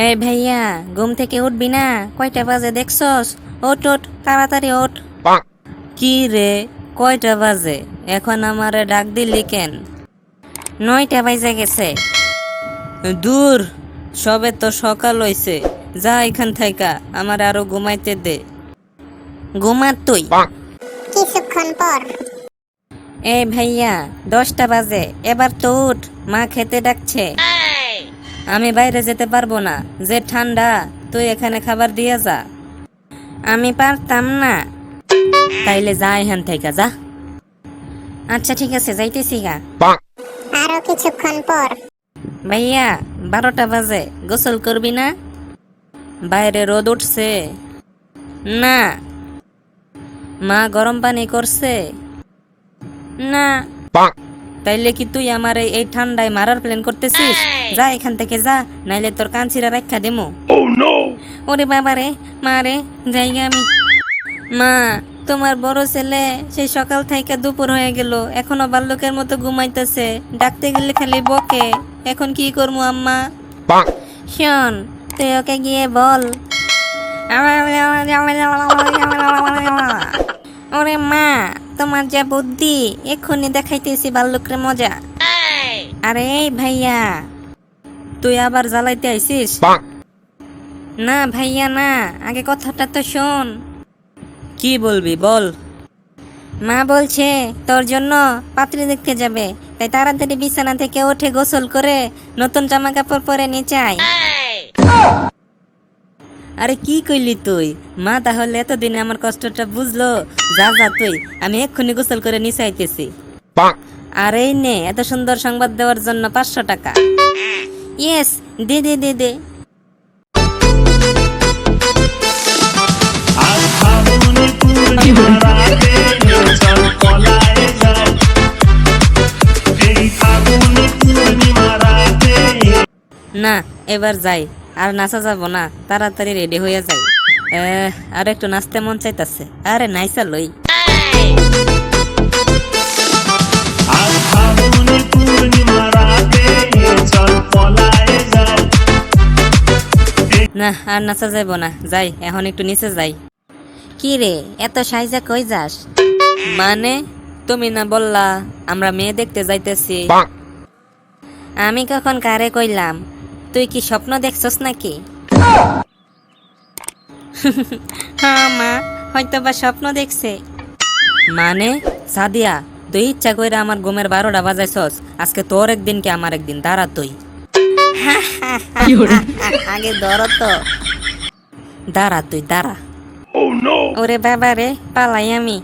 এই ভাইয়া ঘুম থেকে উঠবি না? কয়টা বাজে দেখছস? ওট ওট তাড়াতাড়ি ওঠ। কি রে কয়টা বাজে? এখন আমারে ডাক দিলি কেন? নয়টা বাজে গেছে। দূর সবে তো সকাল হইছে। যা এখান থাইকা আমার আরও ঘুমাইতে দে। ঘুমার তুই। কিছুক্ষণ পর। এই ভাইয়া দশটা বাজে। এবার তো উঠ মা খেতে ডাকছে। আমি বাইরে যেতে পারব না। যে ঠান্ডা তুই এখানে খাবার দিয়ে যা। আমি পারতাম না। তাইলে যা এখান থেকে যা। আচ্ছা ঠিক আছে যাইতেছি গা। আরও কিছুক্ষণ পর। ভাইয়া বারোটা বাজে গোসল করবি না? বাইরে রোদ উঠছে। না। মা গরম পানি করছে। না। তাইলে কি তুই আমার এই- ঠান্ডায় মারার প্ল্যান করতেছিস? যা এখান থেকে যা নাইলে তোর কাঞ্চিরা রাখা দেমু। ওরে বাবা রে মা রে যাইগা আমি। মা তোমার বড় ছেলে সেই সকাল থেকে দুপুর হয়ে গেল এখনও বাল্যকের মতো ঘুমাইতেছে। ডাকতে গেলে খালি বকে। এখন কি করব আম্মা? শোন তুই ওকে গিয়ে বল। ওরে মা তোমার যা বুদ্ধি এক্ষুনি দেখাইতেছি বাল্যকের মজা। আরে এই ভাইয়া তুই আবার জ্বালাইতে আইছিস না ভাইয়া না আগে কথাটা তো শোন। কি বলবি বল। মা বলছে তোর জন্য পাত্রী দেখতে যাবে তাই তাড়াতাড়ি বিছানা থেকে উঠে গোসল করে নতুন জামা কাপড় পরে নিচে আয় আরে কি কইলি তুই? মা তাহলে এতদিনে আমার কষ্টটা বুঝলো? যা যা তুই আমি এক্ষুনি গোসল করে নিচে আইতেছি। আর এই নে এত সুন্দর সংবাদ দেওয়ার জন্য পাঁচশো টাকা। ইয়েস দে দে দে দে। না এবার যাই। আর নাচা যাব না তাড়াতাড়ি রেডি হয়ে যাই। আর একটু নাচতে মন চাইতাছে। আরে নাইসা লই। না আর নাচা যাইব না। যাই এখন একটু নিচে যাই। কি রে এত সাইজা কই যাস? মানে তুমি না বললা আমরা মেয়ে দেখতে যাইতেছি। আমি কখন কারে কইলাম? তুই কি স্বপ্ন দেখছস নাকি? হ্যাঁ মা হয়তো বা স্বপ্ন দেখছে। মানে? সাদিয়া তুই ইচ্ছা কইরা আমার ঘুমের বারোটা বাজাইছস। আজকে তোর একদিন কি আমার একদিন দাঁড়া তুই। আগে ধরো তো। দাঁড়া তুই দাঁড়া। ওরে বাবা রে পালাই আমি।